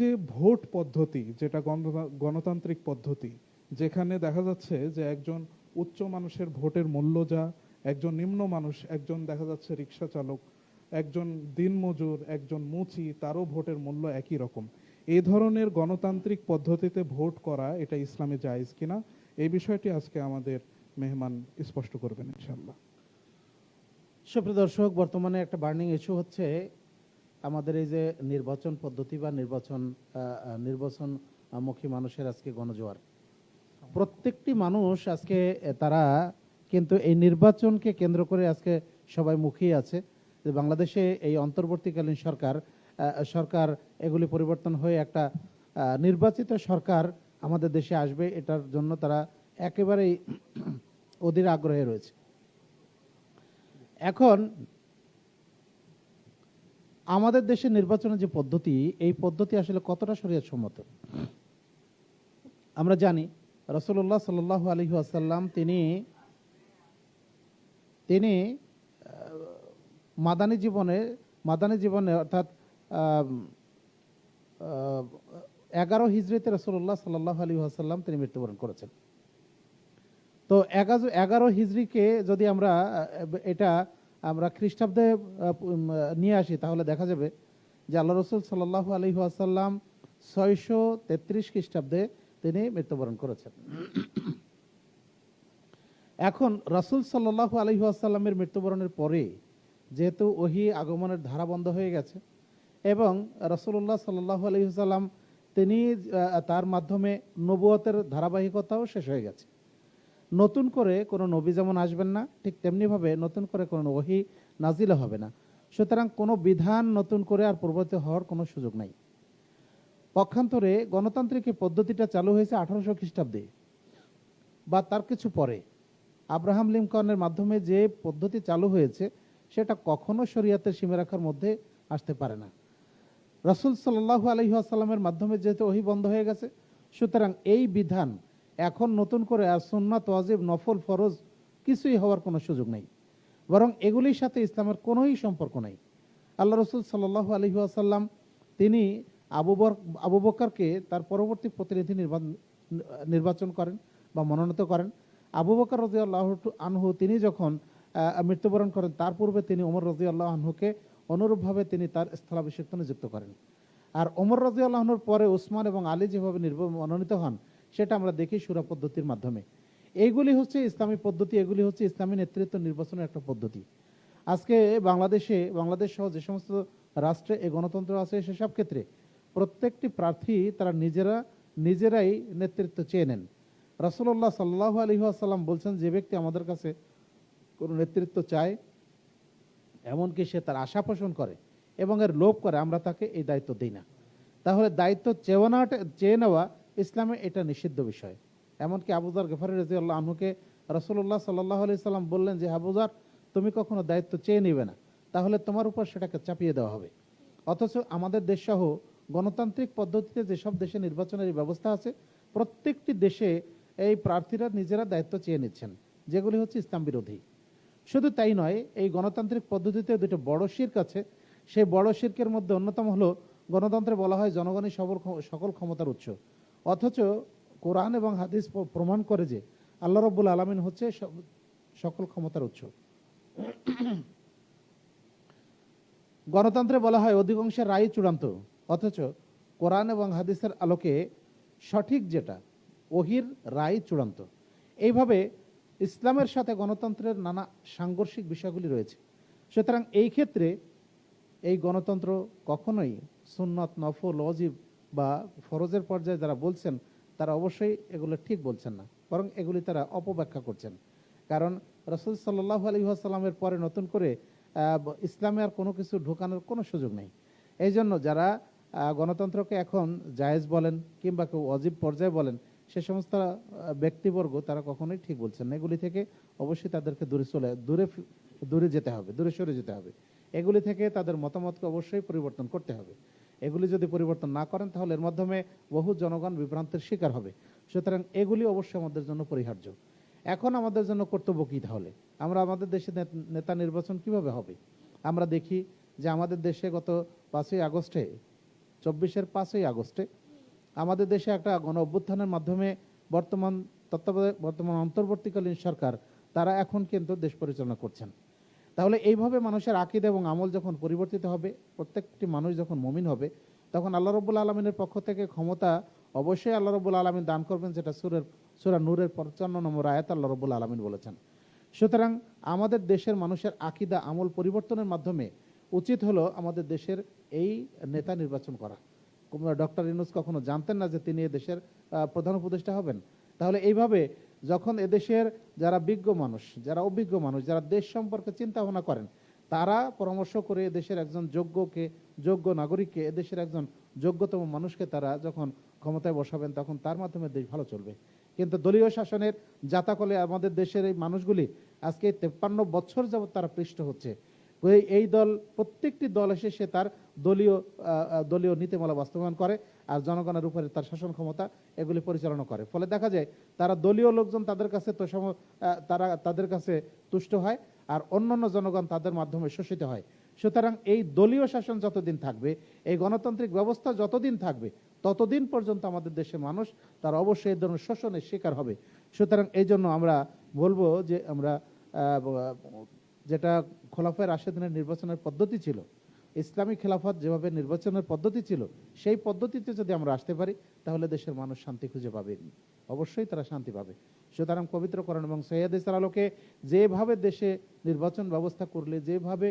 যে ভোট পদ্ধতি, যেটা গণতান্ত্রিক পদ্ধতি, যেখানে দেখা যাচ্ছে যে একজন উচ্চ মানুষের ভোটের মূল্য যা, একজন নিম্ন মানুষ, একজন দেখা যাচ্ছে রিক্সা চালক, একজন দিনমজুর, একজন মুচি, তারও ভোটের মূল্য একই রকম। এই ধরনের গণতান্ত্রিক পদ্ধতিতে ভোট করা এটা ইসলামে জায়েজ কিনা, এই বিষয়টি আজকে আমাদের মেহমান স্পষ্ট করবেন ইনশাল্লাহ সুপ্রিয় দর্শক, বর্তমানে একটা বার্নিং ইস্যু হচ্ছে আমাদের এই যে নির্বাচন পদ্ধতি বা নির্বাচন নির্বাচনমুখী মানুষের আজকে গণজোয়ার। প্রত্যেকটি মানুষ আজকে তারা কিন্তু এই নির্বাচনকে কেন্দ্র করে আজকে সবাই মুখিয়ে আছে। যে বাংলাদেশে এই অন্তর্বর্তীকালীন সরকার সরকার এগুলি পরিবর্তন হয়ে একটা নির্বাচিত সরকার আমাদের দেশে আসবে, এটার জন্য তারা একেবারেই অধীর আগ্রহে রয়েছে। এখন আমাদের দেশের নির্বাচনের যে পদ্ধতি, এই পদ্ধতি আসলে কতটা শরীয়ত সম্মত আমরা জানি রসুল্লাহ সাল আলহি আসাল্লাম তিনি তিনি মাদানী জীবনে মাদানী জীবনে অর্থাৎ এগারো হিজড়িতে রসুল্লাহ সাল্লাহ আলী আসাল্লাম তিনি মৃত্যুবরণ করেছেন। তো এগারো এগারো হিজড়িকে যদি আমরা এটা আমরা খ্রিস্টাব্দে নিয়ে আসি, তাহলে দেখা যাবে যে আল্লাহ রসুল সাল্লাহ আলী আসাল্লাম ছয়শো তেত্রিশ খ্রিস্টাব্দে তিনি মৃত্যুবরণ করেছেন। এখন রাসুল সাল্লাহ আলহি আসাল্লামের মৃত্যুবরণের পরে যেহেতু ওহি আগমনের ধারা বন্ধ হয়ে গেছে এবং রসুল্লাহ সাল্লাহ আসাল্লাম তিনি তার মাধ্যমে নবুয়তের ধারাবাহিকতাও শেষ হয়ে গেছে। নতুন করে কোনো নবী যেমন আসবেন না, ঠিক তেমনিভাবে নতুন করে কোনো ওহি নাজিলও হবে না। সুতরাং কোনো বিধান নতুন করে আর প্রবর্তিত হওয়ার কোনো সুযোগ নাই। পক্ষান্তরে গণতান্ত্রিক পদ্ধতিটা চালু হয়েছে আঠারোশো খ্রিস্টাব্দে বা তার কিছু পরে। আব্রাহাম লিঙ্কনের মাধ্যমে যে পদ্ধতি চালু হয়েছে, সেটা কখনো শরীয়তের সীমা রাখার মধ্যে আসতে পারে না। রসুল সাল্লাহ আলহিহাসাল্লামের মাধ্যমে যেহেতু ওহি বন্ধ হয়ে গেছে, সুতরাং এই বিধান এখন নতুন করে আর সুন্নাত, ওয়াজিব, নফল, ফরজ কিছুই হওয়ার কোনো সুযোগ নেই। বরং এগুলির সাথে ইসলামের কোনোই সম্পর্ক নেই। আল্লাহ রসুল সাল্লাহ আলহিহাসাল্লাম তিনি আবু আবু বকরকে তার পরবর্তী প্রতিনিধি নির্বাচন করেন বা মনোনীত করেন। আবু বকর রাজি আল্লাহ আনহু তিনি যখন মৃত্যুবরণ করেন, তার পূর্বে তিনি ওমর রাজি আল্লাহ আনহুকে অনুরূপভাবে তিনি তার স্থলাভিষিক্ত নিযুক্ত করেন। আর ওমর রাজি আল্লাহনুর পরে ওসমান এবং আলী যেভাবে মনোনীত হন সেটা আমরা দেখি সুরা পদ্ধতির মাধ্যমে। এইগুলি হচ্ছে ইসলামী পদ্ধতি, এগুলি হচ্ছে ইসলামী নেতৃত্ব নির্বাচনের একটা পদ্ধতি। আজকে বাংলাদেশে, বাংলাদেশ সহ যে সমস্ত রাষ্ট্রে এই গণতন্ত্র আছে সেসব ক্ষেত্রে প্রত্যেকটি প্রার্থী তারা নিজেরা, নিজেরাই নেতৃত্ব চেয়ে নেন। রসুল্লাহ সাল্লাহ আলহিহাসাল্লাম বলছেন, যে ব্যক্তি আমাদের কাছে কোনো নেতৃত্ব চায়, এমনকি সে তার আশা পোষণ করে এবং এর লোভ করে, আমরা তাকে এই দায়িত্ব দিই না। তাহলে দায়িত্ব চেয়ে নেওয়াটা চেয়ে নেওয়া ইসলামে এটা নিষিদ্ধ বিষয়। এমনকি আবুজার গেফারি রাজি আল্লাহ রসুল্লাহ সাল্লাহ আলি সাল্লাম বললেন যে আবুজার তুমি কখনো দায়িত্ব চেয়ে নেবে না। তাহলে তোমার উপর সেটাকে চাপিয়ে দেওয়া হবে। অথচ আমাদের দেশ সহ গণতান্ত্রিক পদ্ধতিতে যেসব দেশে নির্বাচনের ব্যবস্থা আছে, প্রত্যেকটি দেশে এই প্রার্থীরা নিজেরা দায়িত্ব চেয়ে নিচ্ছেন, যেগুলি হচ্ছে ইসলাম বিরোধী। শুধু তাই নয়, এই গণতান্ত্রিক পদ্ধতিতে দুটো বড় শির্ক আছে। সেই বড় শির্কের মধ্যে অন্যতম হলো গণতন্ত্রে বলা হয় জনগণই সবল সকল ক্ষমতার উৎস। অথচ কোরআন এবং হাদিস প্রমাণ করে যে আল্লাহ রব্বুল আলমিন হচ্ছে সকল ক্ষমতার উৎস। গণতন্ত্রে বলা হয় অধিকাংশের রায় চূড়ান্ত, অথচ কোরআন এবং হাদিসের আলোকে সঠিক যেটা, ওহির রায় চূড়ান্ত। এইভাবে ইসলামের সাথে গণতন্ত্রের নানা সাংঘর্ষিক বিষয়গুলি রয়েছে। সুতরাং এই ক্ষেত্রে এই গণতন্ত্র কখনোই সুন্নত, নফল অজিব বা ফরজের পর্যায়ে যারা বলছেন, তারা অবশ্যই এগুলো ঠিক বলছেন না, বরং এগুলি তারা অপব্যাখ্যা করছেন। কারণ রসুল সাল্লাহ আলী আসাল্লামের পরে নতুন করে ইসলামে আর কোনো কিছু ঢোকানোর কোনো সুযোগ নেই। এই জন্য যারা গণতন্ত্রকে এখন জায়েজ বলেন কিংবা কেউ অজীব পর্যায়ে বলেন, সে সমস্ত ব্যক্তিবর্গ তারা কখনোই ঠিক বলছেন না। এগুলি থেকে অবশ্যই তাদেরকে দূরে চলে, দূরে দূরে যেতে হবে, দূরে সরে যেতে হবে। এগুলি থেকে তাদের মতামতকে অবশ্যই পরিবর্তন করতে হবে। এগুলি যদি পরিবর্তন না করেন, তাহলে এর মাধ্যমে বহু জনগণ বিভ্রান্তের শিকার হবে। সুতরাং এগুলি অবশ্যই আমাদের জন্য পরিহার্য। এখন আমাদের জন্য কর্তব্য কী তাহলে? আমরা আমাদের দেশে নেত- নির্বাচন কীভাবে হবে? আমরা দেখি যে আমাদের দেশে গত পাঁচই আগস্টে, চব্বিশের পাঁচই আগস্টে আমাদের দেশে একটা গণ অভ্যুত্থানের মাধ্যমে বর্তমান তত্ত্বাবধায়ক, বর্তমান অন্তর্বর্তীকালীন সরকার, তারা এখন কিন্তু দেশ পরিচালনা করছেন। তাহলে এইভাবে মানুষের আকিদ এবং আমল যখন পরিবর্তিত হবে, প্রত্যেকটি মানুষ যখন মমিন হবে, তখন আল্লাহ রব্বুল আলমিনের পক্ষ থেকে ক্ষমতা অবশ্যই আল্লাহ রব্বুল আলমিন দান করবেন, যেটা সুরের, সুরা নূরের পঞ্চান্ন নম্বর আয়াত আল্লাহ রব্বুল আলমিন বলেছেন। সুতরাং আমাদের দেশের মানুষের আকিদা, আমল পরিবর্তনের মাধ্যমে উচিত হলো আমাদের দেশের এই নেতা নির্বাচন করা। ডক্টর ইনুস কখনো জানতেন না যে তিনি দেশের প্রধান উপদেষ্টা হবেন? তাহলে এইভাবে যখন এদেশের যারা বিজ্ঞ মানুষ, যারা অভিজ্ঞ মানুষ, যারা দেশ সম্পর্কে চিন্তা ভাবনা করেন, তারা পরামর্শ করে এদেশের একজন যোগ্যকে, যোগ্য নাগরিককে, এদেশের একজন যোগ্যতম মানুষকে তারা যখন ক্ষমতায় বসাবেন, তখন তার মাধ্যমে দেশ ভালো চলবে। কিন্তু দলীয় শাসনের জাতাকলে আমাদের দেশের এই মানুষগুলি আজকে তেপ্পান্ন বছর যাবৎ তারা পৃষ্ঠ হচ্ছে। এই- দল, প্রত্যেকটি দল এসে সে তার দলীয় দলীয় নীতিমালা বাস্তবায়ন করে আর জনগণের উপরে তার শাসন ক্ষমতা এগুলি পরিচালনা করে। ফলে দেখা যায় তারা দলীয় লোকজন তাদের কাছে তো সম- তারা তাদের কাছে তুষ্ট হয় আর অন্যান্য জনগণ তাদের মাধ্যমে শোষিত হয়। সুতরাং এই দলীয় শাসন যতদিন থাকবে, এই গণতান্ত্রিক ব্যবস্থা যতদিন থাকবে, ততদিন পর্যন্ত আমাদের দেশের মানুষ তার অবশ্যই এই ধরনের শোষণের শিকার হবে। সুতরাং এই জন্য আমরা বলব যে আমরা যেটা খোলাফায় রাশেদিনের নির্বাচনের পদ্ধতি ছিল, ইসলামী খেলাফত যেভাবে নির্বাচনের পদ্ধতি ছিল, সেই পদ্ধতিতে যদি আমরা আসতে পারি, তাহলে দেশের মানুষ শান্তি খুঁজে পাবে। অবশ্যই তারা শান্তি পাবে। সুতরাং পবিত্র করেন এবং সৈয়দ ইসর আলোকে যেভাবে দেশে নির্বাচন ব্যবস্থা করলে, যেভাবে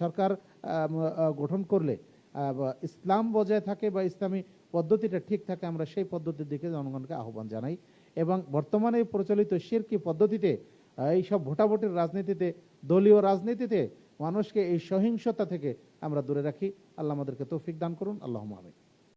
সরকার গঠন করলে ইসলাম বজায় থাকে বা ইসলামী পদ্ধতিটা ঠিক থাকে, আমরা সেই পদ্ধতির দিকে জনগণকে আহ্বান জানাই। এবং বর্তমানে প্রচলিত শিরকি পদ্ধতিতে এইসব ভোটাভুটির রাজনীতিতে, দলীয় রাজনীতিতে মানুষকে এই সহিংসতা থেকে আমরা দূরে রাখি। আল্লাহ আমাদেরকে তৌফিক দান করুন। আল্লাহ আমিন।